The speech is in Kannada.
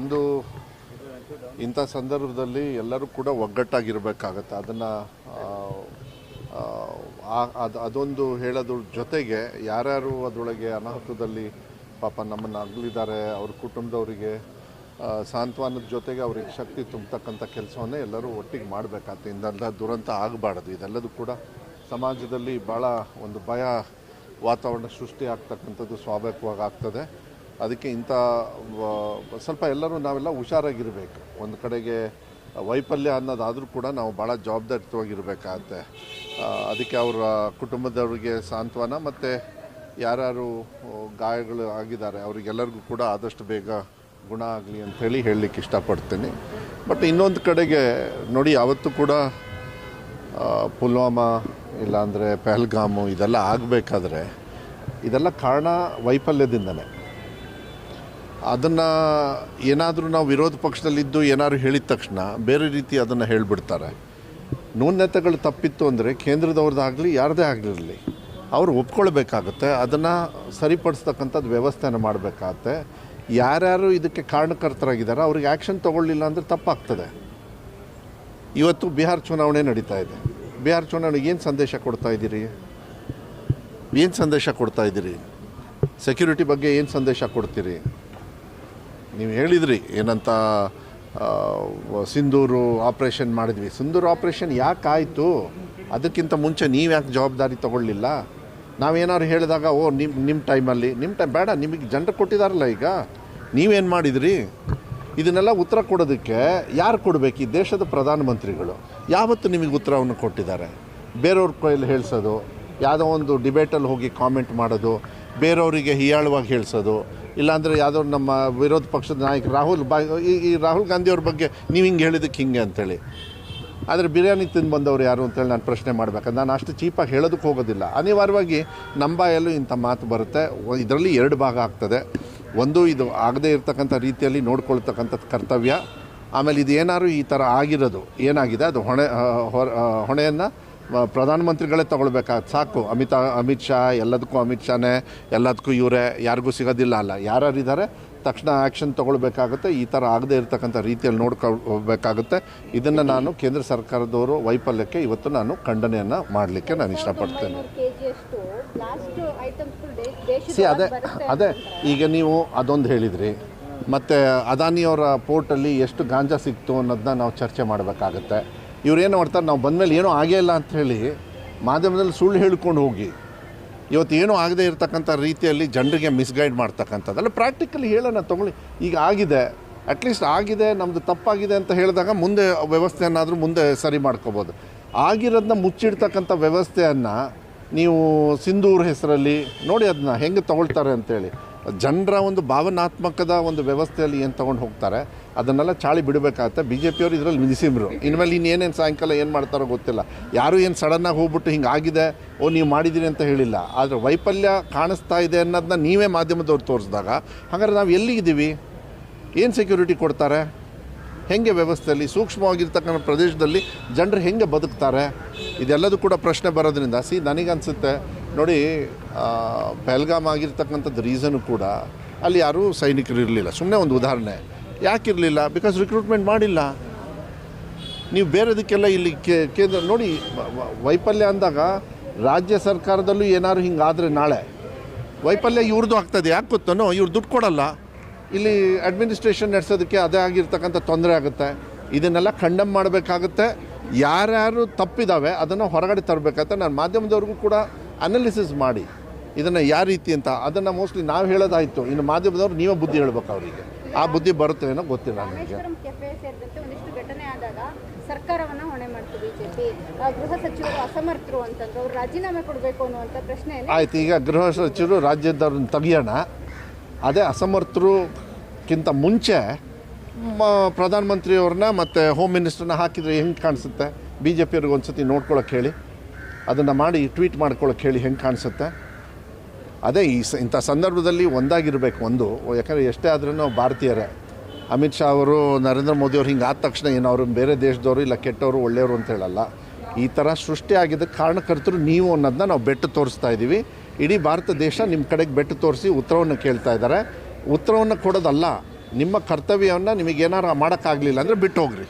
ಒಂದು ಇಂಥ ಸಂದರ್ಭದಲ್ಲಿ ಎಲ್ಲರೂ ಕೂಡ ಒಗ್ಗಟ್ಟಾಗಿರಬೇಕಾಗತ್ತೆ. ಅದನ್ನು ಅದು, ಅದೊಂದು ಹೇಳೋದ್ರ ಜೊತೆಗೆ ಯಾರ್ಯಾರು ಅದರೊಳಗೆ ಅನಾಹುತದಲ್ಲಿ ಪಾಪ ನಮ್ಮನ್ನು ಅಗಲಿದ್ದಾರೆ, ಅವ್ರ ಕುಟುಂಬದವರಿಗೆ ಸಾಂತ್ವನದ ಜೊತೆಗೆ ಅವ್ರಿಗೆ ಶಕ್ತಿ ತುಂಬತಕ್ಕಂಥ ಕೆಲಸವನ್ನೇ ಎಲ್ಲರೂ ಒಟ್ಟಿಗೆ ಮಾಡಬೇಕಾಗ್ತದೆ ಇಂದೆಲ್ಲ ದುರಂತ ಆಗಬಾರ್ದು. ಇದೆಲ್ಲದೂ ಕೂಡ ಸಮಾಜದಲ್ಲಿ ಭಾಳ ಒಂದು ಭಯ ವಾತಾವರಣ ಸೃಷ್ಟಿ ಆಗ್ತಕ್ಕಂಥದ್ದು ಸ್ವಾಭಾವಿಕವಾಗಿ ಆಗ್ತದೆ. ಅದಕ್ಕೆ ಇಂಥ ಸ್ವಲ್ಪ ಎಲ್ಲರೂ ನಾವೆಲ್ಲ ಹುಷಾರಾಗಿರಬೇಕು. ಒಂದು ಕಡೆಗೆ ವೈಫಲ್ಯ ಅನ್ನೋದಾದರೂ ಕೂಡ ನಾವು ಭಾಳ ಜವಾಬ್ದಾರಿತವಾಗಿರಬೇಕಾಗತ್ತೆ. ಅದಕ್ಕೆ ಅವರ ಕುಟುಂಬದವರಿಗೆ ಸಾಂತ್ವನ ಮತ್ತು ಯಾರ್ಯಾರು ಗಾಯಗಳು ಆಗಿದ್ದಾರೆ, ಅವರಿಗೆಲ್ಲರಿಗೂ ಕೂಡ ಆದಷ್ಟು ಬೇಗ ಗುಣ ಆಗಲಿ ಅಂಥೇಳಿ ಹೇಳಲಿಕ್ಕೆ ಇಷ್ಟಪಡ್ತೀನಿ. ಬಟ್ ಇನ್ನೊಂದು ಕಡೆಗೆ ನೋಡಿ ಯಾವತ್ತೂ ಕೂಡ ಪುಲ್ವಾಮಾ ಇಲ್ಲಾಂದರೆ ಪೆಹಲ್ಗಾಮು ಇದೆಲ್ಲ ಆಗಬೇಕಾದ್ರೆ, ಇದೆಲ್ಲ ಕಾರಣ ವೈಫಲ್ಯದಿಂದನೇ. ಅದನ್ನು ಏನಾದರೂ ನಾವು ವಿರೋಧ ಪಕ್ಷದಲ್ಲಿದ್ದು ಏನಾದ್ರು ಹೇಳಿದ ತಕ್ಷಣ ಬೇರೆ ರೀತಿ ಅದನ್ನು ಹೇಳಿಬಿಡ್ತಾರೆ. ನ್ಯೂನ್ಯತೆಗಳು ತಪ್ಪಿತ್ತು ಅಂದರೆ ಕೇಂದ್ರದವ್ರದ್ದಾಗಲಿ ಯಾರದೇ ಆಗಿರಲಿ ಅವರು ಒಪ್ಕೊಳ್ಬೇಕಾಗತ್ತೆ. ಅದನ್ನು ಸರಿಪಡಿಸ್ತಕ್ಕಂಥದ್ದು ವ್ಯವಸ್ಥೆನ ಮಾಡಬೇಕಾಗತ್ತೆ. ಯಾರ್ಯಾರು ಇದಕ್ಕೆ ಕಾರಣಕರ್ತರಾಗಿದ್ದಾರೆ, ಅವ್ರಿಗೆ ಆ್ಯಕ್ಷನ್ ತೊಗೊಳ್ಳಿಲ್ಲ ಅಂದರೆ ತಪ್ಪಾಗ್ತದೆ. ಇವತ್ತು ಬಿಹಾರ್ ಚುನಾವಣೆ ನಡೀತಾ ಇದೆ. ಬಿಹಾರ್ ಚುನಾವಣೆಗೆ ಏನು ಸಂದೇಶ ಕೊಡ್ತಾ ಇದ್ದೀರಿ? ಏನು ಸಂದೇಶ ಕೊಡ್ತಾ ಇದ್ದೀರಿ? ಸೆಕ್ಯೂರಿಟಿ ಬಗ್ಗೆ ಏನು ಸಂದೇಶ ಕೊಡ್ತೀರಿ? ನೀವು ಹೇಳಿದ್ರಿ, ಏನಂತ ಸಿಂಧೂರು ಆಪ್ರೇಷನ್ ಮಾಡಿದ್ವಿ. ಸಿಂಧೂರು ಆಪ್ರೇಷನ್ ಯಾಕೆ ಆಯಿತು? ಅದಕ್ಕಿಂತ ಮುಂಚೆ ನೀವು ಯಾಕೆ ಜವಾಬ್ದಾರಿ ತೊಗೊಳ್ಳಿಲ್ಲ? ನಾವೇನಾದ್ರು ಹೇಳಿದಾಗ, ಓ ನಿಮ್ಮ ನಿಮ್ಮ ಟೈಮಲ್ಲಿ ನಿಮ್ಮ ಟೈಮ್, ಬೇಡ, ನಿಮಗೆ ಜನರು ಕೊಟ್ಟಿದಾರಲ್ಲ ಈಗ. ನೀವೇನು ಮಾಡಿದ್ರಿ? ಇದನ್ನೆಲ್ಲ ಉತ್ತರ ಕೊಡೋದಕ್ಕೆ ಯಾರು ಕೊಡಬೇಕು? ಈ ದೇಶದ ಪ್ರಧಾನಮಂತ್ರಿಗಳು. ಯಾವತ್ತು ನಿಮಗೆ ಉತ್ತರವನ್ನು ಕೊಟ್ಟಿದ್ದಾರೆ? ಬೇರೆಯವ್ರ ಕೈಯಲ್ಲಿ ಹೇಳ್ಸೋದು, ಯಾವುದೋ ಒಂದು ಡಿಬೇಟಲ್ಲಿ ಹೋಗಿ ಕಾಮೆಂಟ್ ಮಾಡೋದು, ಬೇರೆಯವರಿಗೆ ಹೀಯಾಳವಾಗಿ ಹೇಳ್ಸೋದು ಇಲ್ಲಾಂದರೆ ಯಾವುದೋ ನಮ್ಮ ವಿರೋಧ ಪಕ್ಷದ ನಾಯಕ ರಾಹುಲ್ ಬಾ ಈ ರಾಹುಲ್ ಗಾಂಧಿಯವ್ರ ಬಗ್ಗೆ ನೀವು ಹಿಂಗೆ ಹೇಳಿದಕ್ಕೆ ಹಿಂಗೆ ಅಂತೇಳಿ. ಆದರೆ ಬಿರಿಯಾನಿ ತಿಂದು ಬಂದವರು ಯಾರು ಅಂತೇಳಿ ನಾನು ಪ್ರಶ್ನೆ ಮಾಡಬೇಕು ನಾನು ಅಷ್ಟು ಚೀಪಾಗಿ ಹೇಳೋದಕ್ಕೆ ಹೋಗೋದಿಲ್ಲ. ಅನಿವಾರ್ಯವಾಗಿ ನಮ್ಮ ಬಾಯಲ್ಲೂ ಇಂಥ ಮಾತು ಬರುತ್ತೆ. ಇದರಲ್ಲಿ ಎರಡು ಭಾಗ ಆಗ್ತದೆ. ಒಂದು ಇದು ಆಗದೇ ಇರತಕ್ಕಂಥ ರೀತಿಯಲ್ಲಿ ನೋಡ್ಕೊಳ್ತಕ್ಕಂಥದ್ದು ಕರ್ತವ್ಯ. ಆಮೇಲೆ ಇದು ಏನಾದ್ರು ಈ ಥರ ಆಗಿರೋದು, ಏನಾಗಿದೆ? ಅದು ಹೊಣೆ ಹೊರ- ಹೊಣೆಯನ್ನು ಪ್ರಧಾನಮಂತ್ರಿಗಳೇ ತಗೊಳ್ಬೇಕಾಗತ್ತೆ ಸಾಕು. ಅಮಿತಾ ಅಮಿತ್ ಶಾ ಎಲ್ಲದಕ್ಕೂ ಅಮಿತ್ ಶಾನೇ ಎಲ್ಲದಕ್ಕೂ ಇವರೇ ಯಾರಿಗೂ ಸಿಗೋದಿಲ್ಲ ಅಲ್ಲ. ಯಾರ್ಯಾರಿದ್ದಾರೆ? ತಕ್ಷಣ ಆ್ಯಕ್ಷನ್ ತೊಗೊಳ್ಬೇಕಾಗುತ್ತೆ. ಈ ಥರ ಆಗದೇ ಇರತಕ್ಕಂಥ ರೀತಿಯಲ್ಲಿ ನೋಡ್ಕೊಳ್ಬೇಕಾಗುತ್ತೆ. ಇದನ್ನು ನಾನು ಕೇಂದ್ರ ಸರ್ಕಾರದವರು ವೈಫಲ್ಯಕ್ಕೆ ಇವತ್ತು ನಾನು ಖಂಡನೆಯನ್ನು ಮಾಡಲಿಕ್ಕೆ ನಾನು ಇಷ್ಟಪಡ್ತೇನೆ. ಸಿ ಅದೇ ಅದೇ ಈಗ ನೀವು ಅದೊಂದು ಹೇಳಿದ್ರಿ. ಮತ್ತು ಅದಾನಿಯವರ ಪೋರ್ಟಲ್ಲಿ ಎಷ್ಟು ಗಾಂಜಾ ಸಿಕ್ತು ಅನ್ನೋದನ್ನ ನಾವು ಚರ್ಚೆ ಮಾಡಬೇಕಾಗತ್ತೆ. ಇವ್ರೇನು ಮಾಡ್ತಾರೆ, ನಾವು ಬಂದಮೇಲೆ ಏನೂ ಆಗೇ ಇಲ್ಲ ಅಂತ ಹೇಳಿ ಮಾಧ್ಯಮದಲ್ಲಿ ಸುಳ್ಳು ಹೇಳ್ಕೊಂಡು ಹೋಗಿ, ಇವತ್ತು ಏನೂ ಆಗದೇ ಇರತಕ್ಕಂಥ ರೀತಿಯಲ್ಲಿ ಜನರಿಗೆ ಮಿಸ್ಗೈಡ್ ಮಾಡ್ತಕ್ಕಂಥದ್ದಲ್ಲ ಪ್ರಾಕ್ಟಿಕಲಿ ಹೇಳೋಣ ತೊಗೊಳ್ಳಿ. ಈಗ ಆಗಿದೆ ಅಟ್ಲೀಸ್ಟ್ ಆಗಿದೆ ನಮ್ಮದು ತಪ್ಪಾಗಿದೆ ಅಂತ ಹೇಳಿದಾಗ ಮುಂದೆ ವ್ಯವಸ್ಥೆಯನ್ನಾದರೂ ಮುಂದೆ ಸರಿ ಮಾಡ್ಕೋಬೋದು. ಆಗಿರೋದನ್ನ ಮುಚ್ಚಿಡ್ತಕ್ಕಂಥ ವ್ಯವಸ್ಥೆಯನ್ನು ನೀವು ಸಿಂಧೂರ್ ಹೆಸರಲ್ಲಿ ನೋಡಿ, ಅದನ್ನ ಹೆಂಗೆ ತಗೊಳ್ತಾರೆ ಅಂತೇಳಿ. ಜನರ ಒಂದು ಭಾವನಾತ್ಮಕದ ಒಂದು ವ್ಯವಸ್ಥೆಯಲ್ಲಿ ಏನು ತೊಗೊಂಡು ಹೋಗ್ತಾರೆ, ಅದನ್ನೆಲ್ಲ ಚಾಳಿ ಬಿಡಬೇಕಾಗುತ್ತೆ. ಬಿ ಜೆ ಪಿಯವರು ಇದರಲ್ಲಿ ನಿಲ್ಲಿಸಿದ್ರು ಇನ್ಮೇಲೆ ಇನ್ನೇನೇನು ಸಾಯಂಕಾಲ ಏನು ಮಾಡ್ತಾರೋ ಗೊತ್ತಿಲ್ಲ. ಯಾರು ಏನು ಸಡನ್ನಾಗಿ ಹೋಗ್ಬಿಟ್ಟು ಹಿಂಗೆ ಆಗಿದೆ, ಓ ನೀವು ಮಾಡಿದ್ದೀರಿ ಅಂತ ಹೇಳಿಲ್ಲ. ಆದರೆ ವೈಫಲ್ಯ ಕಾಣಿಸ್ತಾ ಇದೆ ಅನ್ನೋದನ್ನ ನೀವೇ ಮಾಧ್ಯಮದವ್ರು ತೋರಿಸಿದಾಗ, ಹಾಗಾದ್ರೆ ನಾವು ಎಲ್ಲಿದ್ದೀವಿ ಏನು ಸೆಕ್ಯೂರಿಟಿ ಕೊಡ್ತಾರೆ? ಹೆಂಗೆ ವ್ಯವಸ್ಥೆಯಲ್ಲಿ, ಸೂಕ್ಷ್ಮವಾಗಿರ್ತಕ್ಕಂಥ ಪ್ರದೇಶದಲ್ಲಿ ಜನರು ಹೆಂಗೆ ಬದುಕ್ತಾರೆ? ಇದೆಲ್ಲದೂ ಕೂಡ ಪ್ರಶ್ನೆ ಬರೋದ್ರಿಂದ, ಸಿ, ನನಗನ್ಸುತ್ತೆ ನೋಡಿ ಪಹಲ್ಗಾಮ್ ಆಗಿರ್ತಕ್ಕಂಥದ್ದು ರೀಸನು ಕೂಡ ಅಲ್ಲಿ ಯಾರೂ ಸೈನಿಕರು ಇರಲಿಲ್ಲ. ಸುಮ್ಮನೆ ಒಂದು ಉದಾಹರಣೆ. ಯಾಕಿರಲಿಲ್ಲ? ಬಿಕಾಸ್ ರಿಕ್ರೂಟ್ಮೆಂಟ್ ಮಾಡಿಲ್ಲ. ನೀವು ಬೇರೆದಕ್ಕೆಲ್ಲ ಇಲ್ಲಿ ಕೇಂದ್ರ, ನೋಡಿ ವೈಫಲ್ಯ ಅಂದಾಗ ರಾಜ್ಯ ಸರ್ಕಾರದಲ್ಲೂ ಏನಾದ್ರು ಹಿಂಗಾದರೆ ನಾಳೆ. ವೈಫಲ್ಯ ಇವ್ರದ್ದು ಆಗ್ತದೆ. ಯಾಕೆ ಗೊತ್ತನೋ? ಇವ್ರು ದುಡ್ಡು ಕೊಡಲ್ಲ. ಇಲ್ಲಿ ಅಡ್ಮಿನಿಸ್ಟ್ರೇಷನ್ ನಡೆಸೋದಕ್ಕೆ ಅದೇ ಆಗಿರ್ತಕ್ಕಂಥ ತೊಂದರೆ ಆಗುತ್ತೆ. ಇದನ್ನೆಲ್ಲ ಖಂಡಮ್ ಮಾಡಬೇಕಾಗುತ್ತೆ. ಯಾರ್ಯಾರು ತಪ್ಪಿದ್ದಾವೆ ಅದನ್ನು ಹೊರಗಡೆ ತರಬೇಕಂತ ನಾನು ಮಾಧ್ಯಮದವ್ರಿಗೂ ಕೂಡ ಅನಾಲಿಸಿಸ್ ಮಾಡಿ. ಇದನ್ನು ಯಾವ ರೀತಿ ಅಂತ ಅದನ್ನು ಮೋಸ್ಟ್ಲಿ ನಾವು ಹೇಳೋದಾಯಿತು. ಇನ್ನು ಮಾಧ್ಯಮದವ್ರು ನೀವೇ ಬುದ್ಧಿ ಹೇಳ್ಬೇಕು ಅವರಿಗೆ. ಆ ಬುದ್ಧಿ ಬರುತ್ತೆ ಏನೋ ಗೊತ್ತಿಲ್ಲ ನನಗೆ ರಾಮೇಶ್ವರಂ ಕೆಫೆ ಸೇರಿದಂತೆ ಒಂದಿಷ್ಟು ಘಟನೆ ಆದಾಗ ಸರ್ಕಾರವನ್ನ ಹೊಣೆ ಮಾಡ್ತು ಬಿಜೆಪಿ ಗೃಹ ಸಚಿವರು ಅಸಮರ್ಥರು ಅಂತಂದ್ರು ಅವ್ರು ರಾಜೀನಾಮೆ ಕೊಡಬೇಕು ಅನ್ನುವಂಥ ಪ್ರಶ್ನೆ ಆಯ್ತು ಈಗ ಗೃಹ ಸಚಿವರು ರಾಜ್ಯದವ್ರನ್ನ ತೆಗಿಯೋಣ. ಅದೇ ಅಸಮರ್ಥರುಕ್ಕಿಂತ ಮುಂಚೆ ಪ್ರಧಾನಮಂತ್ರಿಯವ್ರನ್ನ ಮತ್ತು ಹೋಮ್ ಮಿನಿಸ್ಟರ್ನ ಹಾಕಿದರೆ ಹೆಂಗೆ ಕಾಣಿಸುತ್ತೆ? ಬಿ ಜೆ ಪಿಯವ್ರಿಗೆ ಒಂದು ಸತಿ ನೋಡ್ಕೊಳಕ್ಕೆ ಹೇಳಿ. ಅದನ್ನು ಮಾಡಿ ಟ್ವೀಟ್ ಮಾಡ್ಕೊಳ್ಳೋಕೆ ಹೇಳಿ ಹೆಂಗೆ ಕಾಣಿಸುತ್ತೆ? ಅದೇ ಈ ಸ, ಇಂಥ ಸಂದರ್ಭದಲ್ಲಿ ಒಂದಾಗಿರಬೇಕು ಒಂದು. ಯಾಕಂದರೆ ಎಷ್ಟೇ ಆದ್ರೂ ಭಾರತೀಯರೇ, ಅಮಿತ್ ಶಾ ಅವರು, ನರೇಂದ್ರ ಮೋದಿ ಅವ್ರು ಹಿಂಗೆ ಆದ ತಕ್ಷಣ ಏನು ಅವರು ಬೇರೆ ದೇಶದವರು ಇಲ್ಲ ಕೆಟ್ಟವರು ಒಳ್ಳೆಯವರು ಅಂತ ಹೇಳಲ್ಲ. ಈ ಥರ ಸೃಷ್ಟಿ ಆಗಿದ್ದಕ್ಕೆ ಕಾರಣಕರ್ತರು ನೀವು ಅನ್ನೋದನ್ನ ನಾವು ಬೆಟ್ಟು ತೋರಿಸ್ತಾ ಇದ್ದೀವಿ ಇಡೀ ಭಾರತ ದೇಶ ನಿಮ್ಮ ಕಡೆಗೆ ಬೆಟ್ಟು ತೋರಿಸಿ ಉತ್ತರವನ್ನು ಕೇಳ್ತಾ ಇದ್ದಾರೆ ಉತ್ತರವನ್ನು ಕೊಡೋದಲ್ಲ, ನಿಮ್ಮ ಕರ್ತವ್ಯವನ್ನು ನಿಮಗೇನಾರು ಮಾಡೋಕ್ಕಾಗಲಿಲ್ಲ ಅಂದರೆ ಬಿಟ್ಟು ಹೋಗ್ರಿ